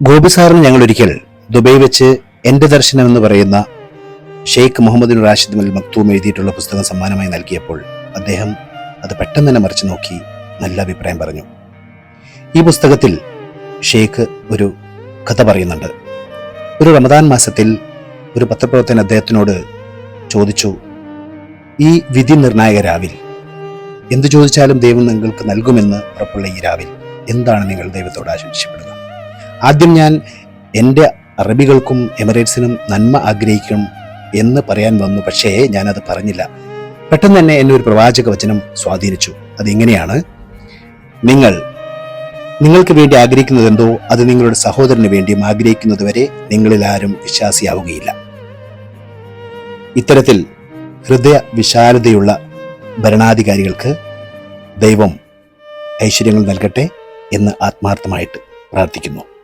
ഗോപി സാറിന് ഞങ്ങൾ ഒരിക്കൽ ദുബൈ വെച്ച് എന്റെ ദർശനം എന്ന് പറയുന്ന Sheikh Mohammed Rashid Al Maktoum എഴുതിയിട്ടുള്ള പുസ്തകം സമ്മാനമായി നൽകിയപ്പോൾ അദ്ദേഹം അത് പെട്ടെന്ന് തന്നെ മറിച്ചു നോക്കി നല്ല അഭിപ്രായം പറഞ്ഞു. ഈ പുസ്തകത്തിൽ ഷെയ്ഖ് ഒരു കഥ പറയുന്നുണ്ട്. ഒരു റമദാൻ മാസത്തിൽ ഒരു പത്രപ്രവർത്തകൻ അദ്ദേഹത്തിനോട് ചോദിച്ചു ഈ വിധി നിർണായക രാവിൽ എന്തു ചോദിച്ചാലും ദൈവം നിങ്ങൾക്ക് നൽകുമെന്ന് ഉറപ്പുള്ള ഈ രാവിൽ എന്താണ് നിങ്ങൾ ദൈവത്തോട് ആശംസിക്കപ്പെടുക ആദ്യം ഞാൻ എന്റെ അറബികൾക്കും എമിറേറ്റ്സിനും നന്മ ആഗ്രഹിക്കണം എന്ന് പറയാൻ വന്നു പക്ഷേ ഞാനത് പറഞ്ഞില്ല. പെട്ടെന്ന് തന്നെ എന്നെ ഒരു പ്രവാചക വചനം സ്വാധീനിച്ചു. അതിങ്ങനെയാണ്? നിങ്ങൾ നിങ്ങൾക്ക് വേണ്ടി ആഗ്രഹിക്കുന്നത് എന്തോ അത് നിങ്ങളുടെ സഹോദരന് വേണ്ടിയും ആഗ്രഹിക്കുന്നത് വരെ നിങ്ങളിൽ ആരും വിശ്വാസിയാവുകയില്ല. ഇത്തരത്തിൽ ഹൃദയ വിശാലതയുള്ള ഭരണാധികാരികൾക്ക് ദൈവം ഐശ്വര്യങ്ങൾ നൽകട്ടെ എന്ന് ആത്മാർത്ഥമായിട്ട് പ്രാർത്ഥിക്കുന്നു.